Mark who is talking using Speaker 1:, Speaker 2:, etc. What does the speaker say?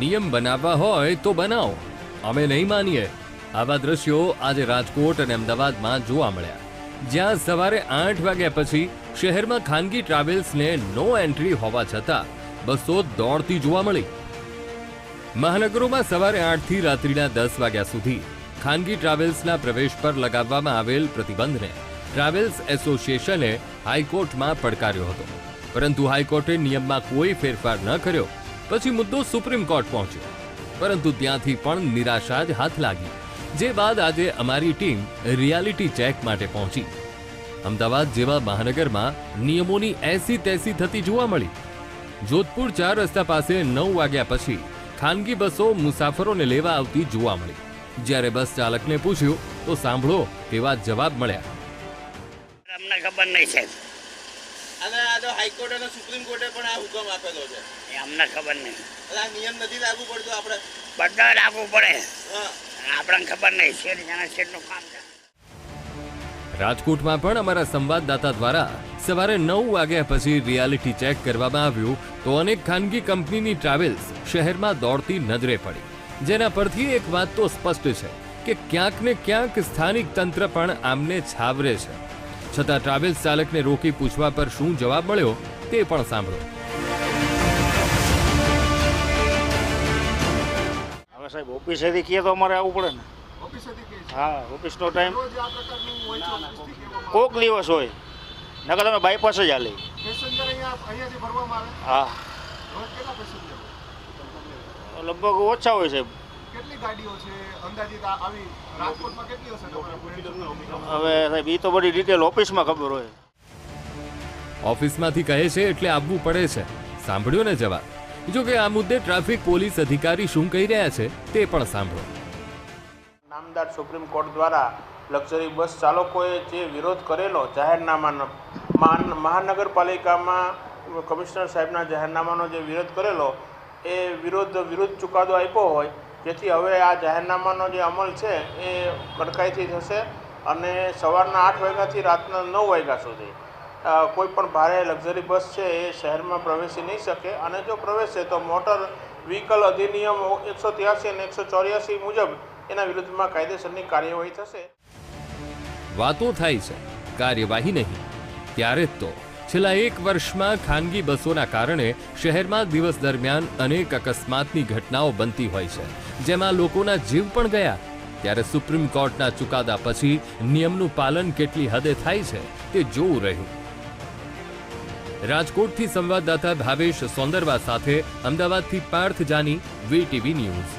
Speaker 1: નિયમ બનાવવા હોય તો બનાવો. અમે નહીં માનીએ. આવા દ્રશ્યો આજે રાજકોટ અને અમદાવાદમાં જોવા મળ્યા. જ્યાં સવારે આઠ વાગ્યા પછી શહેરમાં ખાનગી ટ્રાવેલ્સને નો એન્ટ્રી હોવા છતાં બસો દોડતી જોવા મળી. મહાનગરોમાં સવારે આઠથી રાત્રિના દસ વાગ્યા સુધી ખાનગી ટ્રાવેલ્સના પ્રવેશ પર લગાવવામાં આવેલ પ્રતિબંધને ટ્રાવેલ્સ એસોસિએશને હાઈકોર્ટમાં પડકાર્યો હતો. પરંતુ હાઈકોર્ટે નિયમમાં કોઈ ફેરફાર ન કર્યો. પછી મુદ્દો સુપ્રીમ કોર્ટ પહોંચ્યો. પરંતુ ત્યાંથી પણ નિરાશા જ હાથ લાગી, જે બાદ આજે અમારી ટીમ રિયાલિટી ચેક માટે પહોંચી. અમદાવાદ જેવા મહાનગરમાં નિયમોની એસી તેસી થતી જોવા મળી. જોધપુર ચાર રસ્તા પાસે નવ વાગ્યા પછી ખાનગી બસો મુસાફરોને લેવા આવતી જોવા મળી. જ્યારે બસ ચાલકને પૂછ્યું, તો સાંભળો તેવા જવાબ મળ્યા?
Speaker 2: અમને ખબર નહીં સાહેબ.
Speaker 3: અને આ તો હાઈકોર્ટ અને સુપ્રીમ કોર્ટે પણ આ હુકમ આપેલો છે.
Speaker 2: એ અમને ખબર નહીં.
Speaker 3: એટલે આ નિયમ નથી લાગુ પડતો આપણે.
Speaker 2: બધા લાગુ પડે.
Speaker 3: હા.
Speaker 2: આપણને ખબર નહીં શેઠ જાણે શેઠનું કામ છે.
Speaker 1: રાજકોટમાં પણ અમારા સંવાદદાતા દ્વારા સવારે નવ વાગ્યા પછી રિયાલિટી ચેક કરવામાં આવ્યું તો અનેક ખાનગી કંપનીની ટ્રાવેલ્સ શહેરમાં દોડતી નજરે પડી. જેના પરથી એક વાત તો સ્પષ્ટ છે કે ક્યાંક ને ક્યાંક સ્થાનિક તંત્ર પણ આમને છાવરે છે. છતાં ટ્રાવેલ્સ ચાલકને રોકી પૂછવા પર શું જવાબ મળ્યો તે પણ સાંભળો.
Speaker 4: હવે સાહેબ, ઓફિસેથી કહીએ તો અમારે આવવું પડે ને. હા, ઓફિસનો ટાઈમ. કોક દિવસ હોય. નકર તમે બાયપાસ જ હાલી હા. લગભગ ઓછા હોય સાહેબ.
Speaker 5: કેટલી ગાડીઓ છે? અંદાજિત આવી રાજકોટમાં કેટલી હશે
Speaker 4: હવે સાહેબ એ તો બધી ડિટેલ ઓફિસમાં ખબર હોય.
Speaker 1: ઓફિસમાંથી કહે છે એટલે આવવું પડે છે. સાંભળ્યો ને જવાબ? જો કે આ મુદ્દે ટ્રાફિક પોલીસ અધિકારી શું કહી રહ્યા છે તે પણ સાંભળો.
Speaker 6: નામદાર સુપ્રીમ કોર્ટ દ્વારા લક્ઝરી બસ ચાલકોએ જે વિરોધ કરેલો જાહેરનામાનો મહાનગરપાલિકામાં કમિશનર સાહેબના જાહેરનામાનો જે વિરોધ કરેલો એ વિરોધ વિરુદ્ધ ચુકાદો આપ્યો હોય જેથી હવે આ જાહેરનામાનો જે અમલ છે એ કડકાઈથી થશે અને સવારના આઠ વાગ્યાથી રાતના નવ વાગ્યા સુધી. કોઈ પણ ભારે લક્ઝરી બસ છે એ શહેરમાં પ્રવેશી નહીં શકે અને જો પ્રવેશે તો મોટર વ્હીકલ અધિનિયમ એકસો ત્યાસી અને એકસો ચોર્યાસી મુજબ એના વિરુદ્ધમાં કાયદેસરની કાર્યવાહી થશે.
Speaker 1: વાતો થાય છે, કાર્યવાહી નહીં. ત્યારે જ તો છેલ્લા એક વર્ષમાં ખાનગી બસોના કારણે શહેરમાં દિવસ દરમિયાન અનેક અકસ્માતની ઘટનાઓ બનતી હોય છે. જેમાં લોકોના જીવ પણ ગયા. ત્યારે સુપ્રીમ કોર્ટના ચુકાદા પછી નિયમનું પાલન કેટલી હદે થાય છે તે જોવું રહ્યું. રાજકોટથી સંવાદદાતા ભાવેશ સોંદરવા સાથે અમદાવાદથી પાર્થ જાની વીટીવી ન્યૂઝ.